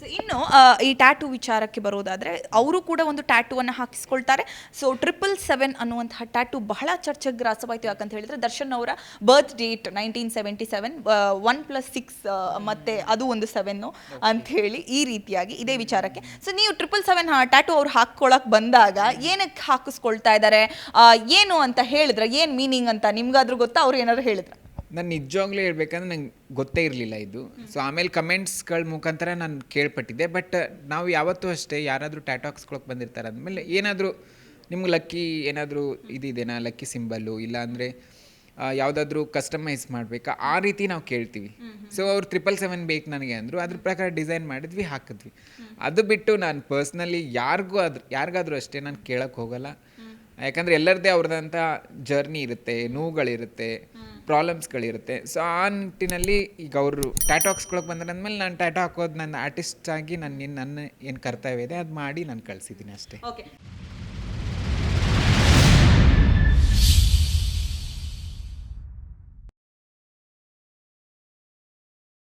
So ಇನ್ನು ಈ tattoo ವಿಚಾರಕ್ಕೆ ಬರೋದಾದ್ರೆ, ಅವರು ಕೂಡ ಒಂದು ಟ್ಯಾಟುವನ್ನು ಹಾಕಿಸ್ಕೊಳ್ತಾರೆ. ಸೊ ಟ್ರಿಪಲ್ ಸೆವೆನ್ ಅನ್ನುವಂತಹ ಟ್ಯಾಟೂ ಬಹಳ ಚರ್ಚೆಗೆ ಗ್ರಾಸವಾಯಿತು ಯಾಕಂತ ಹೇಳಿದ್ರೆ, ದರ್ಶನ್ ಅವರ birth date nineteen seventy seven one plus six ಮತ್ತೆ ಅದು ಒಂದು ಸೆವೆನ್ನು ಅಂತ ಹೇಳಿ ಈ ರೀತಿಯಾಗಿ ಇದೇ ವಿಚಾರಕ್ಕೆ. ಸೊ ನೀವು ಟ್ರಿಪಲ್ ಸೆವೆನ್ ಟ್ಯಾಟು ಅವ್ರು ಹಾಕ್ಕೊಳಕ್ ಬಂದಾಗ ಏನಕ್ಕೆ ಹಾಕಿಸ್ಕೊಳ್ತಾ ಇದ್ದಾರೆ ಏನು ಅಂತ ಹೇಳಿದ್ರೆ? ಏನು ಮೀನಿಂಗ್ ಅಂತ ನಿಮ್ಗಾದ್ರೂ ಗೊತ್ತಾ? ಅವ್ರು ಏನಾದ್ರು ಹೇಳಿದ್ರ? ನಾನು ನಿಜವಾಗ್ಲೂ ಹೇಳ್ಬೇಕಂದ್ರೆ ನಂಗೆ ಗೊತ್ತೇ ಇರಲಿಲ್ಲ ಇದು. ಸೊ ಆಮೇಲೆ ಕಮೆಂಟ್ಸ್ಗಳ ಮುಖಾಂತರ ನಾನು ಕೇಳ್ಪಟ್ಟಿದ್ದೆ. ಬಟ್ ನಾವು ಯಾವತ್ತೂ ಅಷ್ಟೇ ಯಾರಾದರೂ ಟ್ಯಾಟಾಕ್ಸ್ಗಳಿಗೆ ಹಾಕ್ಸ್ಕೊಳಕ್ಕೆ ಬಂದಿರ್ತಾರೆ ಅಂದಮೇಲೆ ಏನಾದರೂ ನಿಮ್ಗೆ ಲಕ್ಕಿ ಏನಾದರೂ ಇದಿದೆನಾ? ಲಕ್ಕಿ ಸಿಂಬಲ್ಲು ಇಲ್ಲ ಅಂದರೆ ಯಾವುದಾದ್ರೂ ಕಸ್ಟಮೈಸ್ ಮಾಡಬೇಕಾ? ಆ ರೀತಿ ನಾವು ಕೇಳ್ತೀವಿ. ಸೊ ಅವ್ರು ತ್ರಿಪಲ್ ಸೆವೆನ್ ಬೇಕು ನನಗೆ ಅಂದರು. ಅದ್ರ ಪ್ರಕಾರ ಡಿಸೈನ್ ಮಾಡಿದ್ವಿ ಹಾಕಿದ್ವಿ. ಅದು ಬಿಟ್ಟು ನಾನು ಪರ್ಸ್ನಲಿ ಯಾರಿಗೂ ಅದ್ರ ಯಾರಿಗಾದ್ರೂ ಅಷ್ಟೇ ನಾನು ಕೇಳೋಕ್ಕೆ ಹೋಗಲ್ಲ. ಯಾಕಂದರೆ ಎಲ್ಲರದೇ ಅವ್ರದ್ದಂಥ ಜರ್ನಿ ಇರುತ್ತೆ ನೋವುಗಳಿರುತ್ತೆ ಪ್ರಾಬ್ಲಮ್ಸ್ಗಳಿರುತ್ತೆ ಸೊ ಆ ನಿಟ್ಟಿನಲ್ಲಿ ಈಗ ಅವರು ಟ್ಯಾಟಾಕ್ಸ್ಗಳಿಗೆ ಬಂದ್ರೆ ಅಂದಮೇಲೆ ನಾನು ಟ್ಯಾಟಾ ಹಾಕೋದು ನನ್ನ ಆರ್ಟಿಸ್ಟ್ ಆಗಿ ನಾನು ನನ್ನ ಏನು ಕರ್ತವ್ಯ ಇದೆ ಅದು ಮಾಡಿ ನಾನು ಕಳಿಸಿದ್ದೀನಿ ಅಷ್ಟೇ. ಓಕೆ